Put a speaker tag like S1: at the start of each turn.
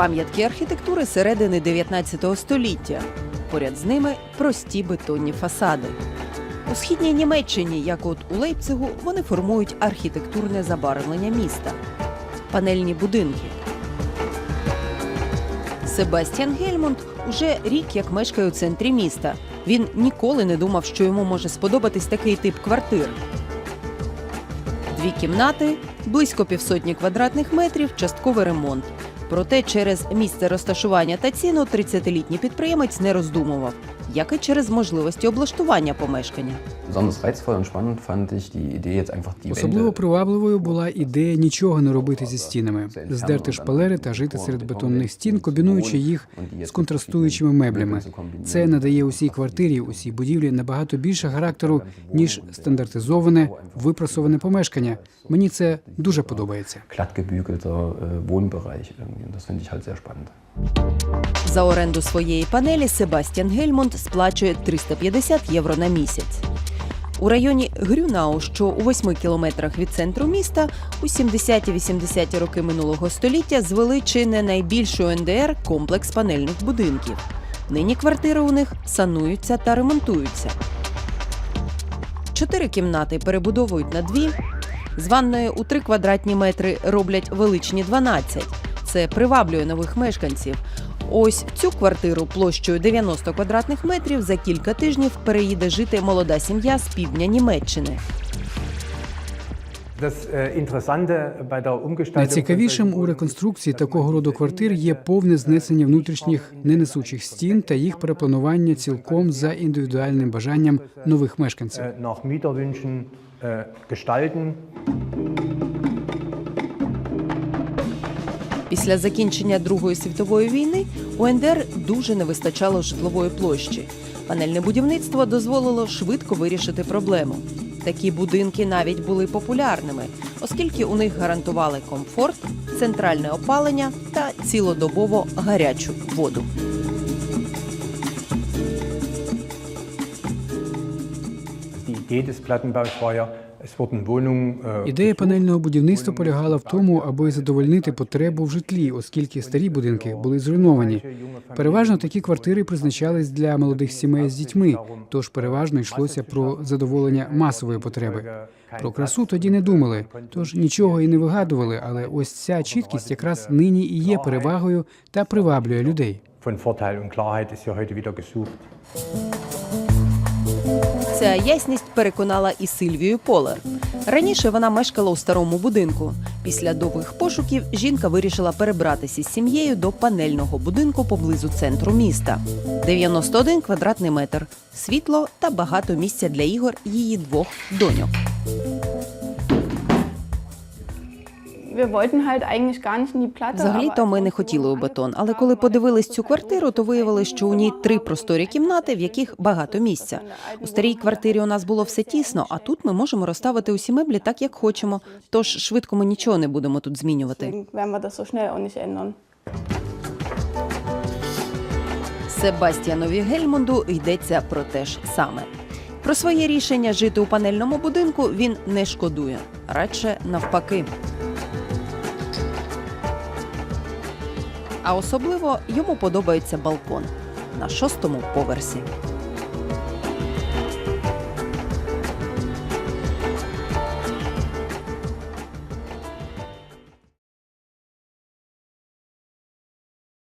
S1: пам'ятки архітектури середини 19 століття. Поряд з ними прості бетонні фасади. У східній Німеччині, як от у Лейпцигу, вони формують архітектурне забарвлення міста, панельні будинки. Себастьян Гельмунд уже рік як мешкає у центрі міста. Він ніколи не думав, що йому може сподобатись такий тип квартир. Дві кімнати, близько півсотні квадратних метрів, частковий ремонт. Проте через місце розташування та ціну 30-літній підприємець не роздумував, як і через можливості облаштування помешкання.
S2: Особливо привабливою була ідея нічого не робити зі стінами, здерти шпалери та жити серед бетонних стін, комбінуючи їх з контрастуючими меблями. Це надає усій квартирі, усій будівлі набагато більше характеру ніж стандартизоване, випрасоване помешкання. Мені це дуже подобається.
S3: äh, Wohnbereich irgendwie. Und das finde ich halt sehr spannend.
S1: За оренду своєї панелі Себастьян Гельмунд сплачує 350 євро на місяць. У районі Грюнау, що у 8 кілометрах від центру міста, у 70-80-ті роки минулого століття звели чи не найбільший НДР комплекс панельних будинків. Нині квартири у них сануються та ремонтуються. Чотири кімнати перебудовують на дві. З ванною у 3 квадратні метри роблять величні 12. Це приваблює нових мешканців. Ось цю квартиру площею 90 квадратних метрів за кілька тижнів переїде жити молода сім'я з півдня Німеччини.
S4: Umgestaltung
S2: Найцікавішим у реконструкції такого роду квартир є повне знесення внутрішніх ненесучих стін та їх перепланування цілком за індивідуальним бажанням нових мешканців.
S1: Після закінчення Другої світової війни у НДР дуже не вистачало житлової площі. Панельне будівництво дозволило швидко вирішити проблему. Такі будинки навіть були популярними, оскільки у них гарантували комфорт, центральне опалення та цілодобово гарячу воду.
S4: Die Idee des Plattenbaus
S2: Ідея панельного будівництва полягала в тому, аби задовольнити потребу в житлі, оскільки старі будинки були зруйновані. Переважно такі квартири призначались для молодих сімей з дітьми, тож переважно йшлося про задоволення масової потреби. Про красу тоді не думали, тож нічого і не вигадували. Але ось ця чіткість якраз нині і є перевагою та приваблює людей.
S1: Ця ясність переконала і Сильвію Полер. Раніше вона мешкала у старому будинку. Після довгих пошуків жінка вирішила перебратися з сім'єю до панельного будинку поблизу центру міста. 91 квадратний метр, світло та багато місця для ігор її двох доньок. Взагалі-то ми не хотіли у бетон, але коли подивились цю квартиру, то виявилось, що у ній три просторі кімнати, в яких багато місця. У старій квартирі у нас було все тісно, а тут ми можемо розставити усі меблі так, як хочемо. Тож швидко ми нічого не будемо тут змінювати. Себастьянові Гельмунду йдеться про те ж саме. Про своє рішення жити у панельному будинку він не шкодує, радше навпаки. А особливо йому подобається балкон на шостому поверсі.